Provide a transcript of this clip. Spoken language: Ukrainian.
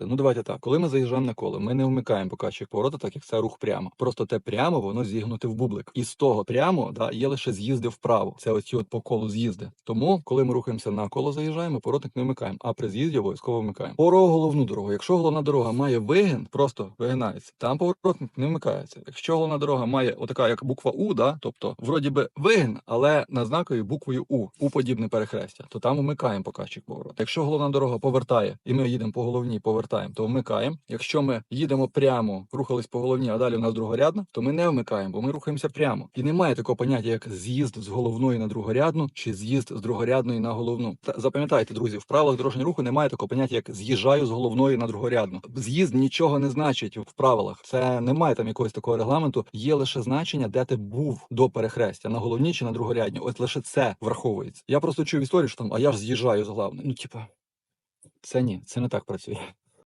Ну давайте так. Коли ми заїжджаємо на коло, ми не вмикаємо показчик повороту, так як це рух прямо. Просто те прямо воно зігнуте в бублик. І з того прямо да, є лише з'їзди вправо. Це оці от по колу з'їзди. Тому, коли ми рухаємося на коло, заїжджаємо, поворотник не вмикаємо, а при з'їзді обов'язково вмикаємо. Про головну дорогу. Якщо головна дорога має вигин, просто вигинається, там поворотник не вмикається. Якщо головна дорога має отака, як буква У, да, тобто вроді би вигин, але на знакові буквою У, у подібне перехрестя, то там вмикаємо показчик повороту. Якщо головна дорога повертає, і ми їдемо по головній, повертаємо, то вмикаємо. Якщо ми їдемо прямо, рухались по головній, а далі у нас другорядна, то ми не вмикаємо, бо ми рухаємося прямо. І немає такого поняття, як з'їзд з головної на другорядну чи з'їзд з другорядної на головну. Та запам'ятайте, друзі, в правилах дорожнього руху немає такого поняття, як з'їжджаю з головної на другорядну. З'їзд нічого не значить в правилах. Це немає там якогось такого регламенту. Є лише значення, де ти був до перехрестя на головній чи на другорядній. От лише це враховується. Я просто чув історію, що там, а я ж з'їжджаю з главної. Ну, типа, це ні, це не так працює.